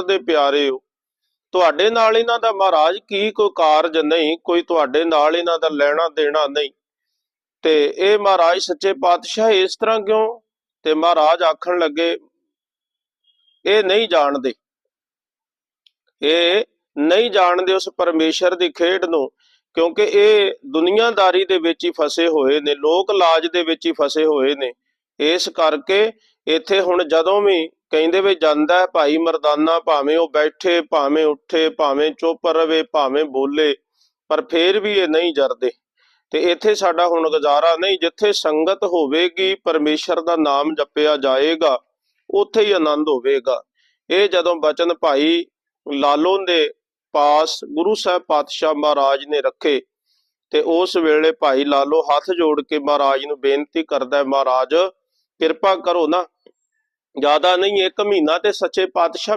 ਨਿਤ ਦੇ ਪਿਆਰੇ ਹੋ ਤੁਹਾਡੇ ਨਾਲ ਇਹਨਾਂ ਦਾ ਮਹਾਰਾਜ ਕੀ ਕੋਈ ਕਾਰਜ ਨਹੀਂ, ਕੋਈ ਤੁਹਾਡੇ ਨਾਲ ਇਹਨਾਂ ਦਾ ਲੈਣਾ ਦੇਣਾ ਨਹੀਂ। ਤੇ ਇਹ ਮਹਾਰਾਜ ਸੱਚੇ ਪਾਤਸ਼ਾਹ ਇਸ ਤਰ੍ਹਾਂ ਕਿਉਂ? ਤੇ ਮਹਾਰਾਜ ਆਖਣ ਲੱਗੇ, ਇਹ ਨਹੀਂ ਜਾਣਦੇ। ਇਹ ਨਹੀਂ ਜਾਣਦੇ ਉਸ ਪਰਮੇਸ਼ਰ ਦੀ ਖੇਡ ਨੂੰ, ਕਿਉਂਕਿ ਇਹ ਦੁਨੀਆਦਾਰੀ ਦੇ ਵਿੱਚ ਹੀ ਫਸੇ ਹੋਏ ਨੇ, ਲੋਕ ਲਾਜ ਦੇ ਵਿੱਚ ਹੀ ਫਸੇ ਹੋਏ ਨੇ। ਇਸ ਕਰਕੇ ਇੱਥੇ ਹੁਣ ਜਦੋਂ ਵੀ ਕਹਿੰਦੇ ਵੀ ਜਾਂਦਾ ਹੈ ਭਾਈ ਮਰਦਾਨਾ, ਭਾਵੇਂ ਉਹ ਬੈਠੇ, ਭਾਵੇਂ ਉੱਠੇ, ਭਾਵੇਂ ਚੁੱਪ ਰਵੇ, ਭਾਵੇਂ ਬੋਲੇ, ਪਰ ਫੇਰ ਵੀ ਇਹ ਨਹੀਂ ਜਰਦੇ। ਤੇ ਇੱਥੇ ਸਾਡਾ ਹੁਣ ਗੁਜ਼ਾਰਾ ਨਹੀਂ, ਜਿੱਥੇ ਸੰਗਤ ਹੋਵੇਗੀ, ਪਰਮੇਸ਼ਰ ਦਾ ਨਾਮ ਜਪਿਆ ਜਾਏਗਾ, ਉੱਥੇ ਹੀ ਆਨੰਦ ਹੋਵੇਗਾ। ਇਹ ਜਦੋਂ ਬਚਨ ਭਾਈ ਲਾਲੋ ਦੇ ਪਾਸ ਗੁਰੂ ਸਾਹਿਬ ਪਾਤਸ਼ਾਹ ਮਹਾਰਾਜ ਨੇ ਰੱਖੇ, ਤੇ ਉਸ ਵੇਲੇ ਭਾਈ ਲਾਲੋ ਹੱਥ ਜੋੜ ਕੇ ਮਹਾਰਾਜ ਨੂੰ ਬੇਨਤੀ ਕਰਦਾ ਮਹਾਰਾਜ, ਕਿਰਪਾ ਕਰੋ ਨਾ ਜ਼ਿਆਦਾ ਨਹੀਂ ਇੱਕ ਮਹੀਨਾ ਤੇ ਸੱਚੇ ਪਾਤਸ਼ਾਹ